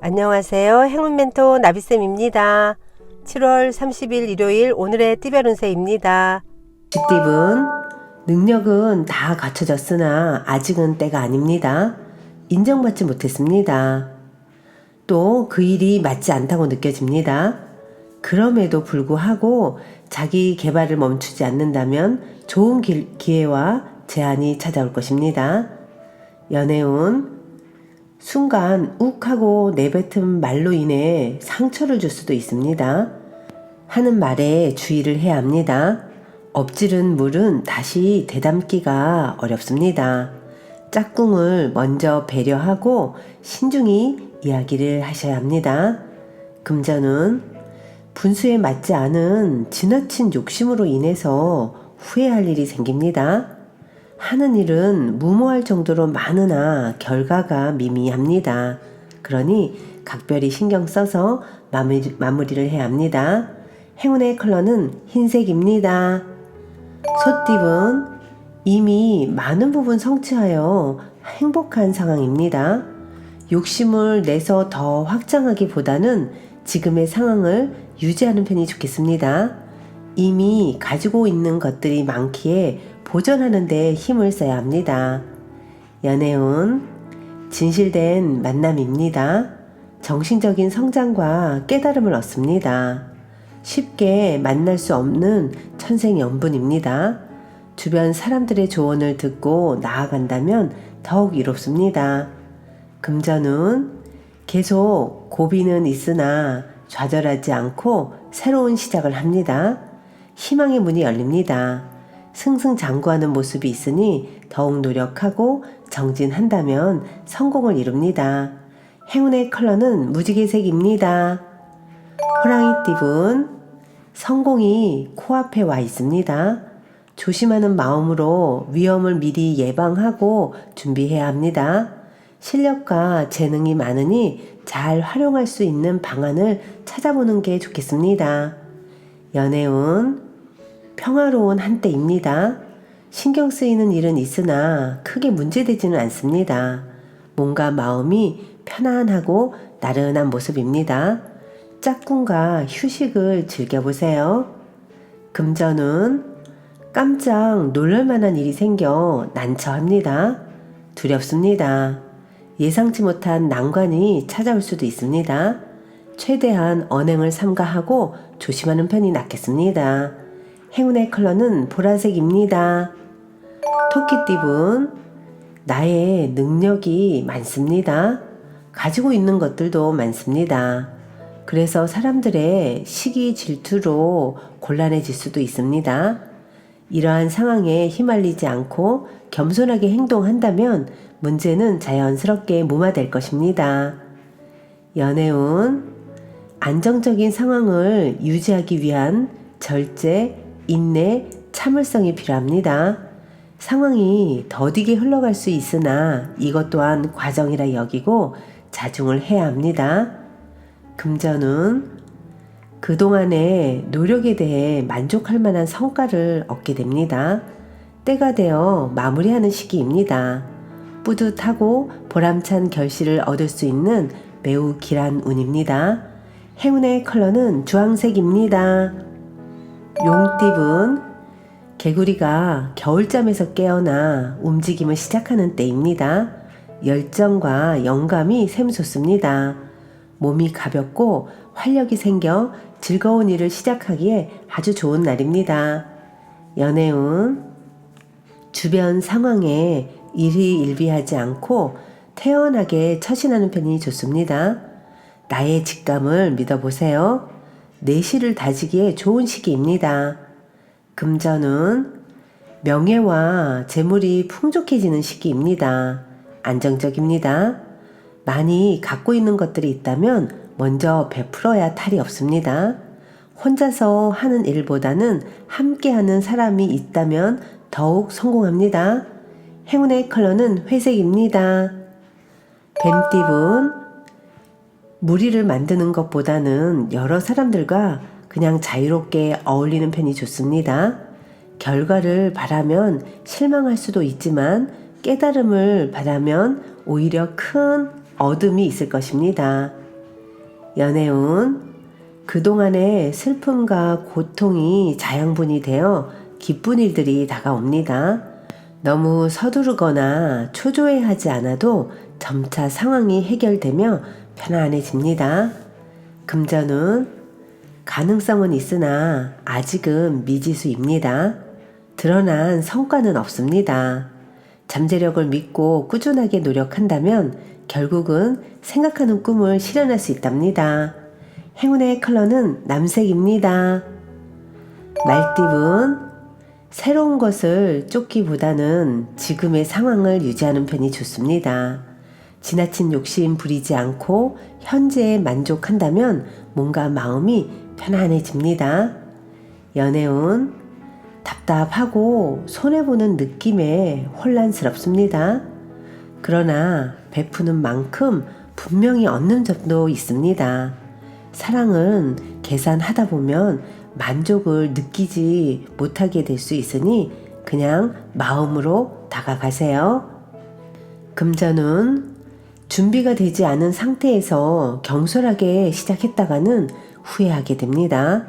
안녕하세요. 행운 멘토 나비쌤입니다. 7월 30일 일요일 오늘의 띠별 운세입니다. 쥐띠분, 능력은 다 갖춰졌으나 아직은 때가 아닙니다. 인정받지 못했습니다. 또 그 일이 맞지 않다고 느껴집니다. 그럼에도 불구하고 자기 개발을 멈추지 않는다면 좋은 기, 기회와 제안이 찾아올 것입니다. 연애운, 순간 욱 하고 내뱉은 말로 인해 상처를 줄 수도 있습니다. 하는 말에 주의를 해야 합니다. 엎질은 물은 다시 되담기가 어렵습니다. 짝꿍을 먼저 배려하고 신중히 이야기를 하셔야 합니다. 금전은 분수에 맞지 않은 지나친 욕심으로 인해서 후회할 일이 생깁니다. 하는 일은 무모할 정도로 많으나 결과가 미미합니다. 그러니 각별히 신경 써서 마무리, 마무리를 해야 합니다. 행운의 컬러는 흰색입니다. 소띠은 이미 많은 부분 성취하여 행복한 상황입니다. 욕심을 내서 더 확장하기보다는 지금의 상황을 유지하는 편이 좋겠습니다. 이미 가지고 있는 것들이 많기에 보존하는 데 힘을 써야 합니다. 연애운 진실된 만남입니다. 정신적인 성장과 깨달음을 얻습니다. 쉽게 만날 수 없는 천생연분입니다. 주변 사람들의 조언을 듣고 나아간다면 더욱 이롭습니다. 금전운 계속 고비는 있으나 좌절하지 않고 새로운 시작을 합니다. 희망의 문이 열립니다. 승승장구하는 모습이 있으니 더욱 노력하고 정진한다면 성공을 이룹니다. 행운의 컬러는 무지개색입니다. 호랑이 띠분 성공이 코앞에 와 있습니다. 조심하는 마음으로 위험을 미리 예방하고 준비해야 합니다. 실력과 재능이 많으니 잘 활용할 수 있는 방안을 찾아보는 게 좋겠습니다. 연애운 평화로운 한때입니다. 신경 쓰이는 일은 있으나 크게 문제되지는 않습니다. 뭔가 마음이 편안하고 나른한 모습입니다. 짝꿍과 휴식을 즐겨보세요. 금전은 깜짝 놀랄만한 일이 생겨 난처합니다. 두렵습니다. 예상치 못한 난관이 찾아올 수도 있습니다. 최대한 언행을 삼가하고 조심하는 편이 낫겠습니다. 행운의 컬러는 보라색입니다. 토끼띠분, 나의 능력이 많습니다. 가지고 있는 것들도 많습니다. 그래서 사람들의 시기 질투로 곤란해질 수도 있습니다. 이러한 상황에 휘말리지 않고 겸손하게 행동한다면 문제는 자연스럽게 무마될 것입니다. 연애운, 안정적인 상황을 유지하기 위한 절제, 인내, 참을성이 필요합니다. 상황이 더디게 흘러갈 수 있으나 이것 또한 과정이라 여기고 자중을 해야 합니다. 금전은 그동안의 노력에 대해 만족할 만한 성과를 얻게 됩니다. 때가 되어 마무리하는 시기입니다. 뿌듯하고 보람찬 결실을 얻을 수 있는 매우 길한 운입니다. 행운의 컬러는 주황색입니다. 용띠분 개구리가 겨울잠에서 깨어나 움직임을 시작하는 때입니다. 열정과 영감이 샘솟습니다. 몸이 가볍고 활력이 생겨 즐거운 일을 시작하기에 아주 좋은 날입니다. 연애운 주변 상황에 일희일비하지 않고 태연하게 처신하는 편이 좋습니다. 나의 직감을 믿어보세요. 내실을 다지기에 좋은 시기입니다. 금전은 명예와 재물이 풍족해지는 시기입니다. 안정적입니다. 많이 갖고 있는 것들이 있다면 먼저 베풀어야 탈이 없습니다. 혼자서 하는 일보다는 함께 하는 사람이 있다면 더욱 성공합니다. 행운의 컬러는 회색입니다. 뱀띠분, 무리를 만드는 것보다는 여러 사람들과 그냥 자유롭게 어울리는 편이 좋습니다. 결과를 바라면 실망할 수도 있지만 깨달음을 바라면 오히려 큰 어둠이 있을 것입니다. 연애운 그동안의 슬픔과 고통이 자양분이 되어 기쁜 일들이 다가옵니다. 너무 서두르거나 초조해하지 않아도 점차 상황이 해결되며 편안해집니다. 금전운 가능성은 있으나 아직은 미지수입니다. 드러난 성과는 없습니다. 잠재력을 믿고 꾸준하게 노력한다면 결국은 생각하는 꿈을 실현할 수 있답니다. 행운의 컬러는 남색입니다. 말띠분 새로운 것을 쫓기보다는 지금의 상황을 유지하는 편이 좋습니다. 지나친 욕심 부리지 않고 현재에 만족한다면 뭔가 마음이 편안해집니다. 연애운 답답하고 손해보는 느낌에 혼란스럽습니다. 그러나 베푸는 만큼 분명히 얻는 점도 있습니다. 사랑은 계산하다 보면 만족을 느끼지 못하게 될 수 있으니 그냥 마음으로 다가가세요. 금전은 준비가 되지 않은 상태에서 경솔하게 시작했다가는 후회하게 됩니다.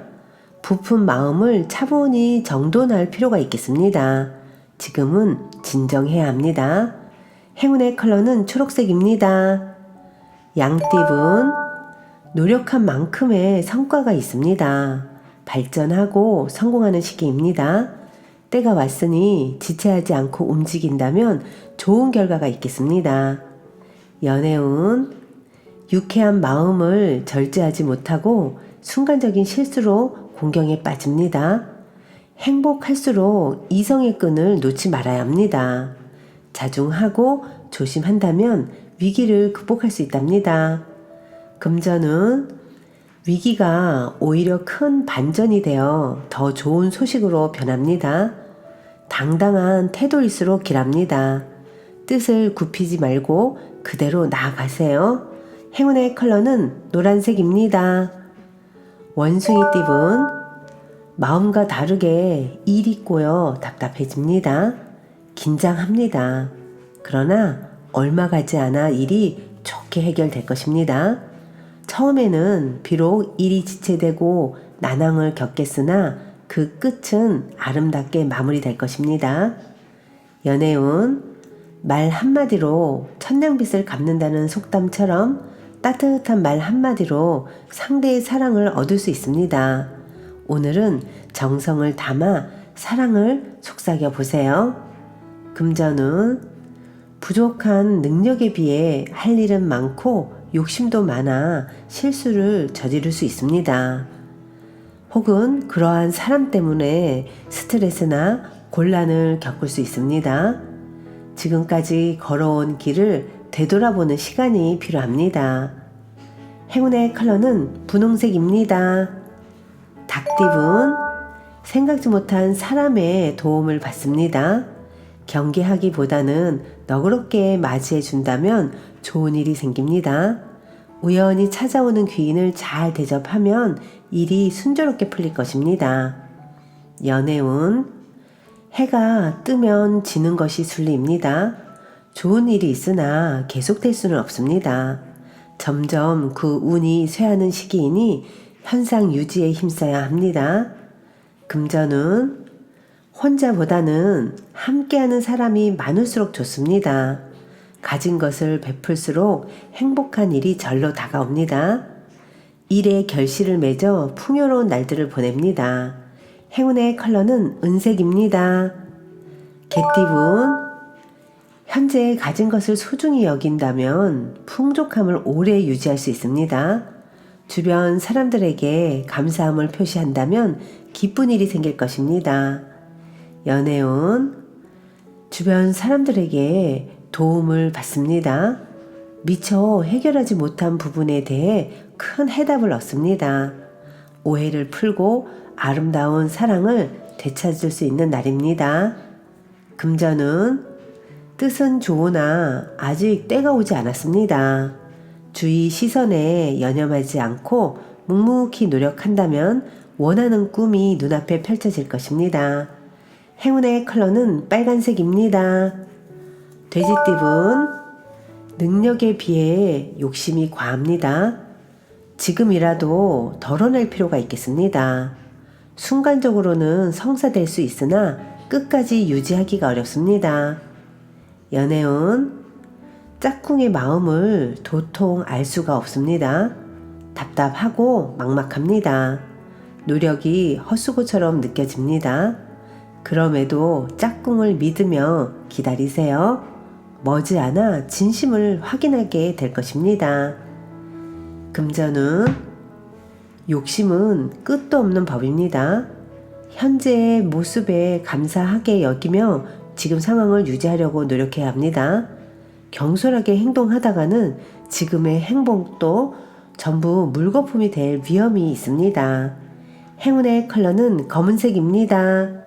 부푼 마음을 차분히 정돈할 필요가 있겠습니다. 지금은 진정해야 합니다. 행운의 컬러는 초록색입니다. 양띠분, 노력한 만큼의 성과가 있습니다. 발전하고 성공하는 시기입니다. 때가 왔으니 지체하지 않고 움직인다면 좋은 결과가 있겠습니다. 연애운, 유쾌한 마음을 절제하지 못하고 순간적인 실수로 공경에 빠집니다. 행복할수록 이성의 끈을 놓지 말아야 합니다. 자중하고 조심한다면 위기를 극복할 수 있답니다. 금전은 위기가 오히려 큰 반전이 되어 더 좋은 소식으로 변합니다. 당당한 태도일수록 길합니다. 뜻을 굽히지 말고 그대로 나아가세요. 행운의 컬러는 노란색입니다. 원숭이 띠분 마음과 다르게 일이 꼬여 답답해집니다. 긴장합니다. 그러나 얼마 가지 않아 일이 좋게 해결될 것입니다. 처음에는 비록 일이 지체되고 난항을 겪겠으나 그 끝은 아름답게 마무리될 것입니다. 연애운 말 한마디로 천냥빚을 갚는다는 속담처럼 따뜻한 말 한마디로 상대의 사랑을 얻을 수 있습니다. 오늘은 정성을 담아 사랑을 속삭여 보세요. 금전은 부족한 능력에 비해 할 일은 많고 욕심도 많아 실수를 저지를 수 있습니다. 혹은 그러한 사람 때문에 스트레스나 곤란을 겪을 수 있습니다. 지금까지 걸어온 길을 되돌아보는 시간이 필요합니다. 행운의 컬러는 분홍색입니다. 닭띠분, 생각지 못한 사람의 도움을 받습니다. 경계하기보다는 너그럽게 맞이해 준다면 좋은 일이 생깁니다. 우연히 찾아오는 귀인을 잘 대접하면 일이 순조롭게 풀릴 것입니다. 연애운, 해가 뜨면 지는 것이 순리입니다. 좋은 일이 있으나 계속될 수는 없습니다. 점점 그 운이 쇠하는 시기이니 현상 유지에 힘써야 합니다. 금전은 혼자보다는 함께하는 사람이 많을수록 좋습니다. 가진 것을 베풀수록 행복한 일이 절로 다가옵니다. 일의 결실을 맺어 풍요로운 날들을 보냅니다. 행운의 컬러는 은색입니다. 개띠분, 현재 가진 것을 소중히 여긴다면 풍족함을 오래 유지할 수 있습니다. 주변 사람들에게 감사함을 표시한다면 기쁜 일이 생길 것입니다. 연애운, 주변 사람들에게 도움을 받습니다. 미처 해결하지 못한 부분에 대해 큰 해답을 얻습니다. 오해를 풀고 아름다운 사랑을 되찾을 수 있는 날입니다. 금전은 뜻은 좋으나 아직 때가 오지 않았습니다. 주위 시선에 연연하지 않고 묵묵히 노력한다면 원하는 꿈이 눈앞에 펼쳐질 것입니다. 행운의 컬러는 빨간색입니다. 돼지띠분, 능력에 비해 욕심이 과합니다. 지금이라도 덜어낼 필요가 있겠습니다. 순간적으로는 성사될 수 있으나 끝까지 유지하기가 어렵습니다. 연애운 짝꿍의 마음을 도통 알 수가 없습니다. 답답하고 막막합니다. 노력이 헛수고처럼 느껴집니다. 그럼에도 짝꿍을 믿으며 기다리세요. 머지않아 진심을 확인하게 될 것입니다. 금전은 욕심은 끝도 없는 법입니다. 현재의 모습에 감사하게 여기며 지금 상황을 유지하려고 노력해야 합니다. 경솔하게 행동하다가는 지금의 행복도 전부 물거품이 될 위험이 있습니다. 행운의 컬러는 검은색입니다.